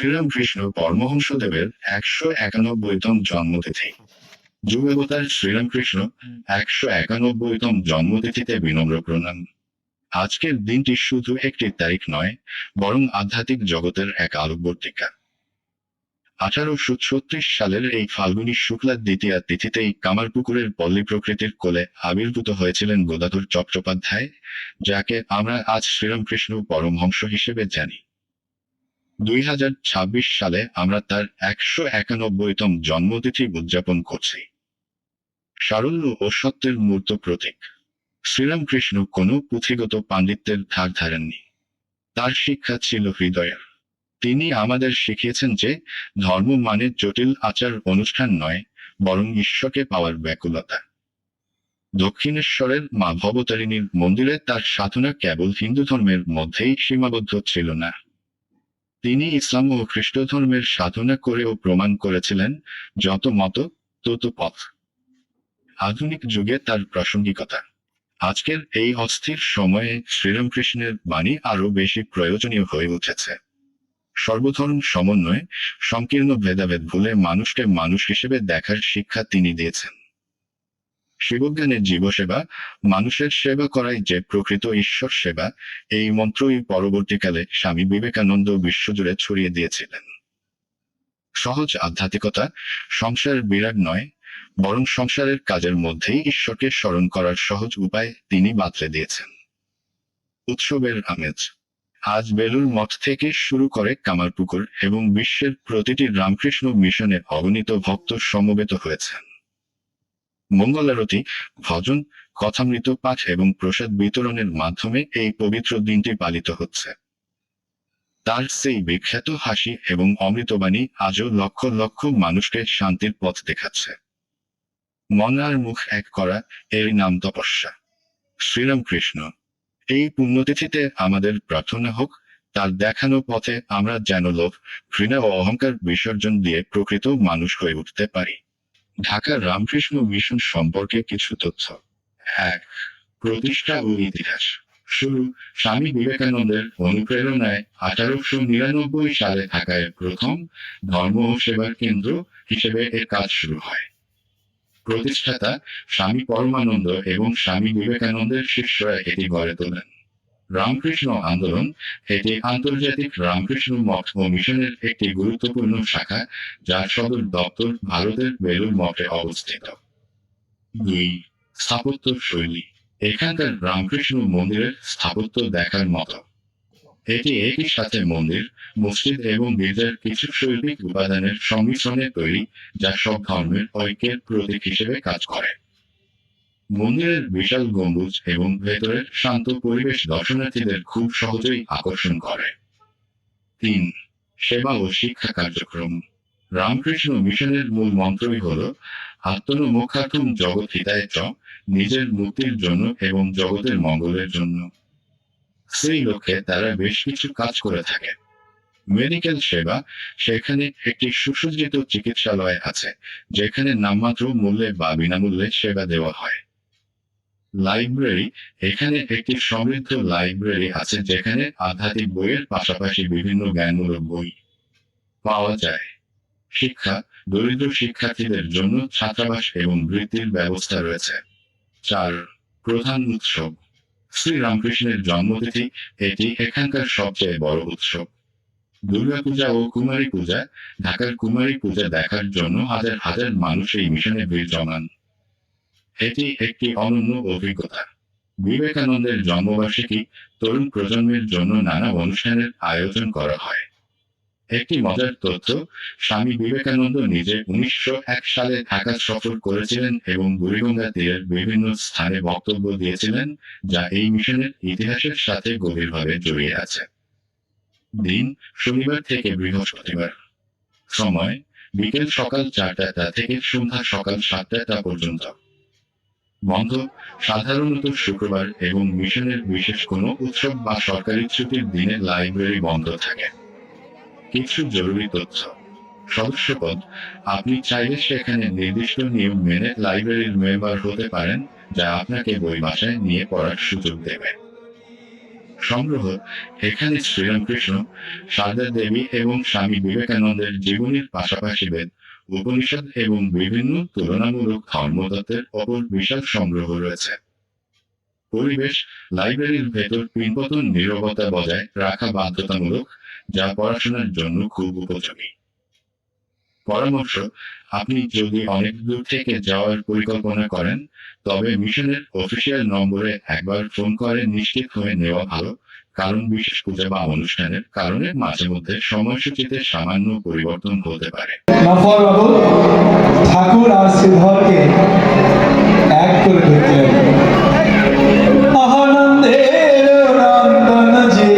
শ্রীরামকৃষ্ণ পরমহংসদেবের একশো একানব্বইতম জন্মতিথি। যুগাবতার শ্রীরামকৃষ্ণ একশো একানব্বইতম জন্মতিথিতে বিনম্র প্রণাম। আজকের দিনটি শুধু একটি তারিখ নয়, বরং আধ্যাত্মিক জগতের এক আলোকবর্তিকা। আঠারোশো ছত্রিশ সালের এই ফাল্গুনী শুক্লা দ্বিতীয়া তিথিতেই কামারপুকুরের পল্লী প্রকৃতির কোলে আবির্ভূত হয়েছিলেন গোদাধর চট্টোপাধ্যায়, যাকে আমরা আজ শ্রীরামকৃষ্ণ পরমহংস হিসেবে জানি। দুই হাজার ছাব্বিশ সালে আমরা তার একশো একানব্বইতম জন্মতিথি উদযাপন করছি। সারল্য ও সত্যের মূর্ত প্রতীক। শ্রীরামকৃষ্ণ কোনো পুঁথিগত পাণ্ডিত্যের ধার ধারেননি। তার শিক্ষা ছিল হৃদয়ের। তিনি আমাদের শিখিয়েছেন যে ধর্ম মানে জটিল আচার অনুষ্ঠান নয়, বরং ঈশ্বরকে পাওয়ার ব্যাকুলতা। দক্ষিণেশ্বরের মা ভবতারিণীর মন্দিরে তার সাধনা কেবল হিন্দু ধর্মের মধ্যেই সীমাবদ্ধ ছিল না। তিনি ইসলাম ও খ্রিস্ট ধর্মের সাধনা করেও প্রমাণ করেছিলেন, যত মত, তত পথ। আধুনিক যুগে তার প্রাসঙ্গিকতা। আজকের এই অস্থির সময়ে শ্রীরামকৃষ্ণের বাণী আরও বেশি প্রয়োজনীয় হয়ে উঠেছে। সর্বধর্ম সমন্বয়ে সংকীর্ণ ভেদাভেদ ভুলে মানুষকে মানুষ হিসেবে দেখার শিক্ষা তিনি দিয়েছেন। শিবজ্ঞানের জীবসেবা, মানুষের সেবা করাই যে প্রকৃত ঈশ্বর সেবা, এই মন্ত্রই পরবর্তীকালে স্বামী বিবেকানন্দ বিশ্বজুড়ে ছড়িয়ে দিয়েছিলেন। সহজ আধ্যাত্মিকতা, সংসার বিরাট নয়, বরং সংসারের কাজের মধ্যেই ঈশ্বরকে স্মরণ করার সহজ উপায় তিনি বাতলে দিয়েছেন। উৎসবের আমেজ, আজ বেলুর মঠ থেকে শুরু করে কামারপুকুর এবং বিশ্বের প্রতিটি রামকৃষ্ণ মিশনে অগণিত ভক্ত সমবেত হয়েছেন। মঙ্গলারতি ভজন, কথামৃত, পাঠ এবং প্রসাদ বিতরণের মাধ্যমে এই পবিত্র দিনটি পালিত হচ্ছে। তার সেই বিখ্যাত হাসি এবং অমৃতবাণী আজও লক্ষ লক্ষ মানুষকে শান্তির পথ দেখাচ্ছে। মন আর মুখ এক করা এর নাম তপস্যা। শ্রীরামকৃষ্ণ, এই পুণ্যতিথিতে আমাদের প্রার্থনা হোক, তার দেখানো পথে আমরা যেন লোভ, ঘৃণা ও অহংকার বিসর্জন দিয়ে প্রকৃত মানুষ হয়ে উঠতে পারি। ঢাকার রামকৃষ্ণ মিশন সম্পর্কে কিছু তথ্য। এক, প্রতিষ্ঠা ও ইতিহাস। শুরু, স্বামী বিবেকানন্দের অনুপ্রেরণায় আঠারোশো নিরানব্বই সালে ঢাকায় প্রথম ধর্ম ও সেবার কেন্দ্র হিসেবে এর কাজ শুরু হয়। প্রতিষ্ঠাতা স্বামী পরমানন্দ এবং স্বামী বিবেকানন্দের শিষ্যরা এটি গড়ে তোলেন। রামকৃষ্ণ আন্দোলন এটি আন্তর্জাতিক রামকৃষ্ণ মঠ ও মিশনের একটি গুরুত্বপূর্ণ শাখা যার সদর দপ্তর ভারতের বেলুর মঠে অবস্থিত। দুই, স্থাপত্য শৈলী। এখানকার রামকৃষ্ণ মন্দিরের স্থাপত্য দেখার মতো। এটি একই সাথে মন্দির, মসজিদ এবং গির্জার কিছু শৈল্পিক উপাদানের সংমিশ্রণে তৈরি, যা সব ধর্মের ঐক্যের প্রতীক হিসেবে কাজ করে। মন্দিরের বিশাল গম্বুজ এবং ভেতরের শান্ত পরিবেশ দর্শনার্থীদের খুব সহজেই আকর্ষণ করে। তিন, সেবা ও শিক্ষা কার্যক্রম। রামকৃষ্ণ মিশনের মূল মন্ত্রই হল আত্মনমুখাতুম জগৎ হিতায় চ, নিজের মুক্তির জন্য এবং জগতের মঙ্গলের জন্য। সেই লক্ষ্যে তারা বেশ কিছু কাজ করে থাকে। মেডিকেল সেবা, সেখানে একটি সুসজ্জিত চিকিৎসালয় আছে, যেখানে নামমাত্র মূল্যে বা বিনামূল্যে সেবা দেওয়া হয়। লাইব্রেরি, এখানে একটি সমৃদ্ধ লাইব্রেরি আছে যেখানে আধ্যাত্মিক বইয়ের পাশাপাশি বিভিন্ন জ্ঞানমূলক বই পাওয়া যায়। শিক্ষা, দরিদ্র শিক্ষার্থীদের জন্য ছাত্রাবাস এবং বৃত্তির ব্যবস্থা রয়েছে। চার, প্রধান উৎসব। শ্রীরামকৃষ্ণের জন্মতিথি, এটি এখানকার সবচেয়ে বড় উৎসব। দুর্গাপূজা ও কুমারী পূজা, ঢাকার কুমারী পূজা দেখার জন্য হাজার হাজার মানুষ এই মিশনে ভিড় জমান। এটি একটি অনন্য অভিজ্ঞতা। বিবেকানন্দের জন্মবার্ষিকী তরুণ প্রজন্মের জন্য নানা অনুষ্ঠানের আয়োজন করা হয়। একটি মজার তথ্য, স্বামী বিবেকানন্দ নিজে উনিশশো এক সালে ঢাকা সফর করেছিলেন এবং বুড়িগঙ্গা তীরের বিভিন্ন স্থানে বক্তব্য দিয়েছিলেন, যা এই মিশনের ইতিহাসের সাথে গভীরভাবে জড়িয়ে আছে। দিন, শনিবার থেকে বৃহস্পতিবার। সময়, বিকেল সকাল চারটা থেকে সন্ধ্যা সকাল সাতটা পর্যন্ত। বন্ধ, সাধারণত শুক্রবার এবং মিশনের বিশেষ কোনো উৎসব বা সরকারি ছুটির দিনে লাইব্রেরি বন্ধ থাকে। কিছু জরুরি তথ্য। সদস্যপদ, আপনি চাইলে সেখানে নির্দিষ্ট নিয়ম মেনে লাইব্রেরির মেম্বার হতে পারেন, যা আপনাকে বই বাসায় নিয়ে পড়ার সুযোগ দেবে। সংগ্রহ, এখানে শ্রীরামকৃষ্ণ সারদা দেবী এবং স্বামী বিবেকানন্দের জীবনের পাশাপাশি বেদ উপনিষদ এবং বিভিন্ন তুলনামূলক ধর্মতত্ত্বের অপর বিশাল সংগ্রহ রয়েছে। পরিবেশ, লাইব্রেরির ভেতর পিনপতন নিরবতা বজায় রাখা বাধ্যতামূলক, যা পড়াশোনার জন্য খুব উপযোগী। পরামর্শ, আপনি যদি অনেক দূর থেকে যাওয়ার পরিকল্পনা করেন, তবে মিশনের অফিসিয়াল নম্বরে একবার ফোন করে নিশ্চিত হয়ে নেওয়া ভালো। কারণ বিশেষ পূজা বা অনুষ্ঠানের কারণে মাঝে মধ্যে সময়সূচিতে সামান্য পরিবর্তন হতে পারে। ঠাকুর আর শ্রীধরকে এক করে ধরতে আনন্দের জি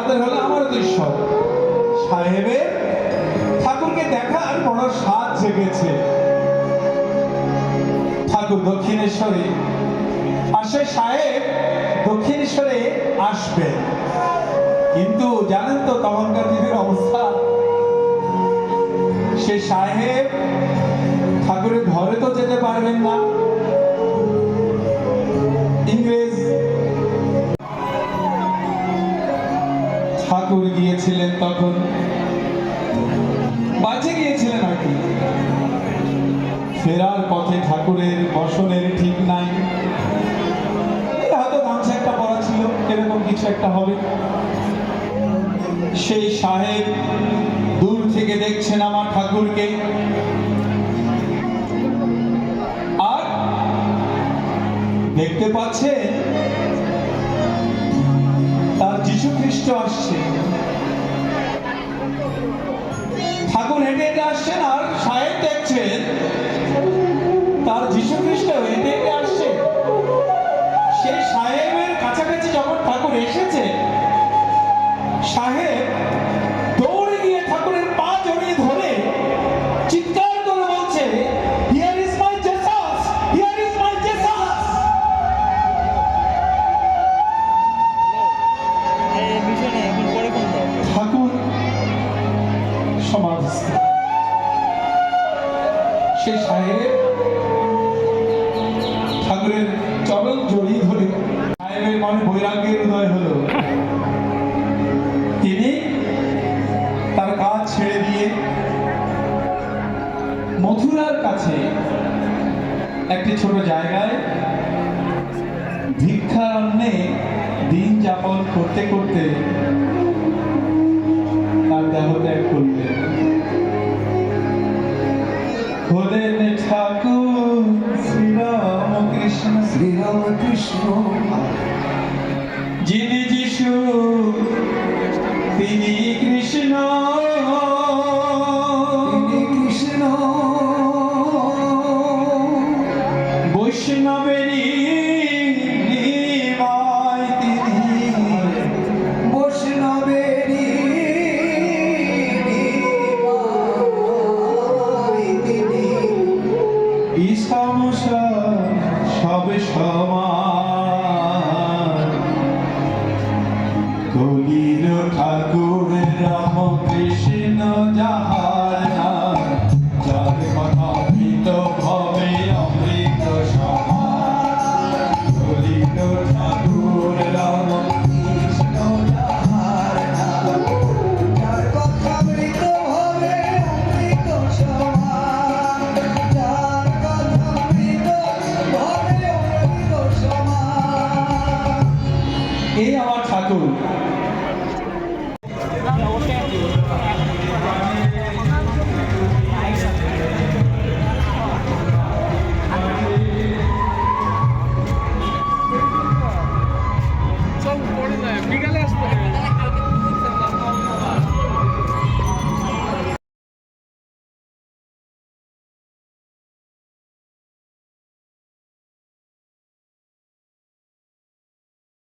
আপনার হলো আমারও ঈশ্বর সাহেবে ঠাকুরকে দেখা আর বড় স্বাদ জেগেছে। ঠাকুর দক্ষিণেশ্বরে আর সে সাহেব দক্ষিণেশ্বরে আসবে। কিন্তু জানেন তো তখনকার দিনের অবস্থা? সে সাহেব ঠাকুরের ঘরে তো যেতে পারবেন না। ঠাকুর গিয়েছিলেন তখন। বাঁচে গিয়েছিলেন আর কি। ফেরার পথে ঠাকুরের বসনের ঠিক নাই। হয়তো গামছা একটা পরা ছিল, এরকম কিছু একটা হবে। সেই সাহেব দূর থেকে দেখছেন আমার ঠাকুরকে। আর দেখতে পাচ্ছেন তার যিশু খ্রিস্ট আসছে। ঠাকুর হেঁটে হেঁটে আসছেন আর সাহেব দেখছেন, তার যিশু খ্রিস্ট হেঁটে হেঁটে আসছে। সেই সাহেবের কাছাকাছি যখন ঠাকুর এসেছে সাহেবের বৈরাগ্যের হলো। তিনি তার কাজ ছেড়ে দিয়ে মথুরার কাছে একটি ছোট জায়গায় ভিক্ষারণ্যে দিন যাপন করতে করতে তার দেহ ত্যাগ করলেন। ঠাকুর শ্রীরাম কৃষ্ণ শ্রীরাম কৃষ্ণ যিনি যিশু